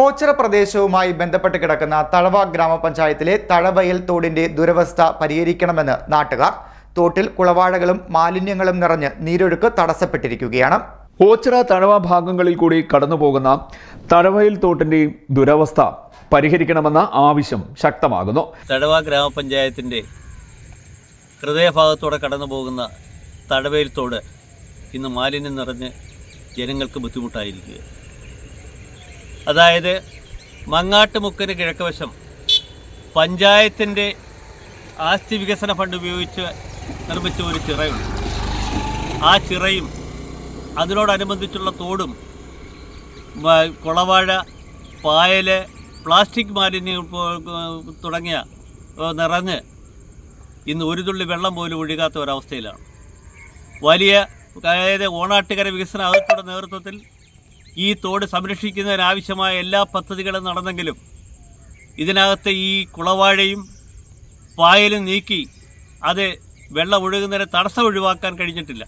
ഓച്ചിറ പ്രദേശവുമായി ബന്ധപ്പെട്ട് കിടക്കുന്ന തഴവ ഗ്രാമപഞ്ചായത്തിലെ തഴവയൽ തോടിന്റെ ദുരവസ്ഥ പരിഹരിക്കണമെന്ന് നാട്ടുകാർ തോട്ടിൽ കുളവാഴകളും മാലിന്യങ്ങളും നിറഞ്ഞ് നീരൊഴുക്ക് തടസ്സപ്പെട്ടിരിക്കുകയാണ്. ഓച്ചിറ തഴവ ഭാഗങ്ങളിൽ കൂടി കടന്നുപോകുന്ന തഴവയൽ തോട്ടിന്റെയും ദുരവസ്ഥ പരിഹരിക്കണമെന്ന ആവശ്യം ശക്തമാകുന്നു. തഴവ ഗ്രാമപഞ്ചായത്തിന്റെ ഹൃദയഭാഗത്തോടെ കടന്നു പോകുന്ന തോട് ഇന്ന് മാലിന്യം നിറഞ്ഞ് ജനങ്ങൾക്ക് ബുദ്ധിമുട്ടായിരിക്കുക അതായത് മങ്ങാട്ടുമുക്കിന് കിഴക്കുവശം പഞ്ചായത്തിന്റെ ആസ്തി വികസന ഫണ്ട് ഉപയോഗിച്ച് നിർമ്മിച്ച ഒരു ചിറയുണ്ട്. ആ ചിറയും അതിനോടനുബന്ധിച്ചുള്ള തോടും കുളവാഴ പായൽ പ്ലാസ്റ്റിക് മാലിന്യം തുടങ്ങിയ നിറഞ്ഞ് ഇന്ന് ഒരു തുള്ളി വെള്ളം പോലും ഒഴുകാത്ത ഒരവസ്ഥയിലാണ്. വലിയ അതായത് ഓണാട്ടുകര വികസന അതിർത്തിയുടെ നേതൃത്വത്തിൽ ഈ തോട് സംരക്ഷിക്കുന്നതിനാവശ്യമായ എല്ലാ പദ്ധതികളും നടന്നെങ്കിലും ഇതിനകത്ത് ഈ കുളവാഴയും പായലും നീക്കി അത് വെള്ളം ഒഴുകുന്നതിന് തടസ്സം ഒഴിവാക്കാൻ കഴിഞ്ഞിട്ടില്ല.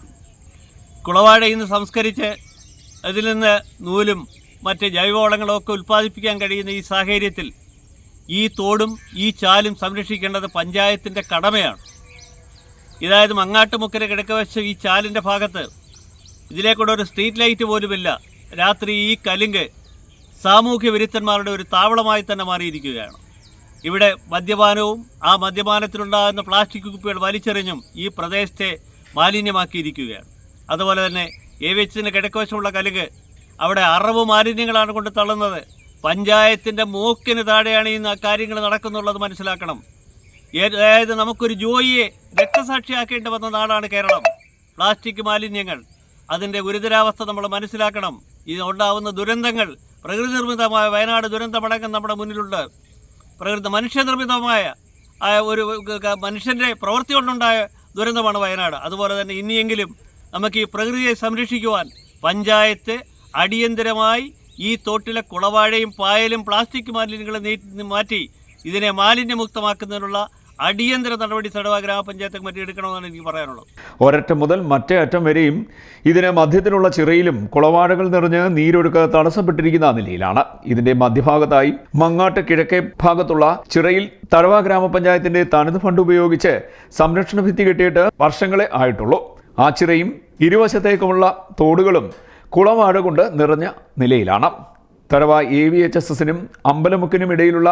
കുളവാഴ ഇന്ന് സംസ്കരിച്ച് അതിൽ നിന്ന് നൂലും മറ്റ് ജൈവവളങ്ങളും ഒക്കെ ഉൽപ്പാദിപ്പിക്കാൻ കഴിയുന്ന ഈ സാഹചര്യത്തിൽ ഈ തോടും ഈ ചാലും സംരക്ഷിക്കേണ്ടത് പഞ്ചായത്തിന്റെ കടമയാണ്. ഇതായത് മങ്ങാട്ടുമുക്കര കിടക്കവശം ഈ ചാലിന്റെ ഭാഗത്ത് ഇതിലേക്കൂടെ ഒരു സ്ട്രീറ്റ് ലൈറ്റ് പോലുമില്ല. രാത്രി ഈ കലുങ്ക് സാമൂഹ്യ വിരുദ്ധന്മാരുടെ ഒരു താവളമായി തന്നെ മാറിയിരിക്കുകയാണ്. ഇവിടെ മദ്യപാനവും ആ മദ്യപാനത്തിലുണ്ടാകുന്ന പ്ലാസ്റ്റിക് കുപ്പികൾ വലിച്ചെറിഞ്ഞും ഈ പ്രദേശത്തെ മാലിന്യമാക്കിയിരിക്കുകയാണ്. അതുപോലെ തന്നെ എ വി എച്ചിന് കിഴക്കുവശമുള്ള കലുങ്ക് അവിടെ അറവ് മാലിന്യങ്ങളാണ് കൊണ്ട് തള്ളുന്നത്. പഞ്ചായത്തിന്റെ മൂക്കിന് താഴെയാണ് ഈ കാര്യങ്ങൾ നടക്കുന്നുള്ളത് മനസ്സിലാക്കണം. അതായത് നമുക്കൊരു ജോയിയെ രക്തസാക്ഷിയാക്കേണ്ടി വന്ന നാടാണ് കേരളം. പ്ലാസ്റ്റിക് മാലിന്യങ്ങൾ. അതിന്റെ ഗുരുതരാവസ്ഥ നമ്മൾ മനസ്സിലാക്കണം. ഇത് ഉണ്ടാവുന്ന ദുരന്തങ്ങൾ പ്രകൃതി നിർമ്മിതമായ വയനാട് ദുരന്തമടക്കം നമ്മുടെ മുന്നിലുണ്ട്. പ്രകൃതി മനുഷ്യനിർമ്മിതമായ ഒരു മനുഷ്യന്റെ പ്രവൃത്തി കൊണ്ടുണ്ടായ ദുരന്തമാണ് വയനാട്. അതുപോലെ തന്നെ ഇനിയെങ്കിലും നമുക്ക് ഈ പ്രകൃതിയെ സംരക്ഷിക്കുവാൻ പഞ്ചായത്ത് അടിയന്തരമായി ഈ തോട്ടിലെ കുളവാഴയും പായലും പ്ലാസ്റ്റിക് മാലിന്യങ്ങളും മാറ്റി ഇതിനെ മാലിന്യമുക്തമാക്കുന്നതിനുള്ള അടിയന്തര നടപടി സടവ ഗ്രാമപഞ്ചായത്ത് കമ്മിറ്റി എടുക്കണമെന്നാണ് എനിക്ക് പറയാനുള്ളത്. ഒരറ്റം മുതൽ മറ്റേ അറ്റം വരെയും ഇതിന് മധ്യത്തിലുള്ള ചിറയിലും കുളവാഴകൾ നിറഞ്ഞ് നീരൊഴുക്ക് തടസ്സപ്പെട്ടിരിക്കുന്ന നിലയിലാണ്. ഇതിന്റെ മധ്യഭാഗത്തായി മങ്ങാട്ട് കിഴക്കേ ഭാഗത്തുള്ള ചിറയിൽ തഴവ ഗ്രാമപഞ്ചായത്തിന്റെ തനത് ഫണ്ട് ഉപയോഗിച്ച് സംരക്ഷണ ഭിത്തി കെട്ടിയിട്ട് വർഷങ്ങളെ ആയിട്ടുള്ളൂ. ആ ചിറയും ഇരുവശത്തേക്കുമുള്ള തോടുകളും കുളവാഴ കൊണ്ട് നിറഞ്ഞ നിലയിലാണ്. Tharava A V H S എസിനും അമ്പലമുക്കിനും ഇടയിലുള്ള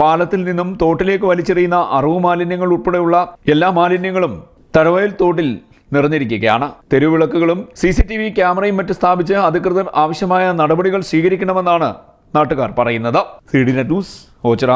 പാലത്തിൽ നിന്നും തോട്ടിലേക്ക് വലിച്ചെറിയുന്ന അറിവ് മാലിന്യങ്ങൾ ഉൾപ്പെടെയുള്ള എല്ലാ മാലിന്യങ്ങളും തറവയിൽ തോട്ടിൽ നിറഞ്ഞിരിക്കുകയാണ്. തെരുവിളക്കുകളും സി സി ടി വി ക്യാമറയും മറ്റ് സ്ഥാപിച്ച് അധികൃതർ ആവശ്യമായ നടപടികൾ സ്വീകരിക്കണമെന്നാണ് നാട്ടുകാർ പറയുന്നത്. C D net news Ochira.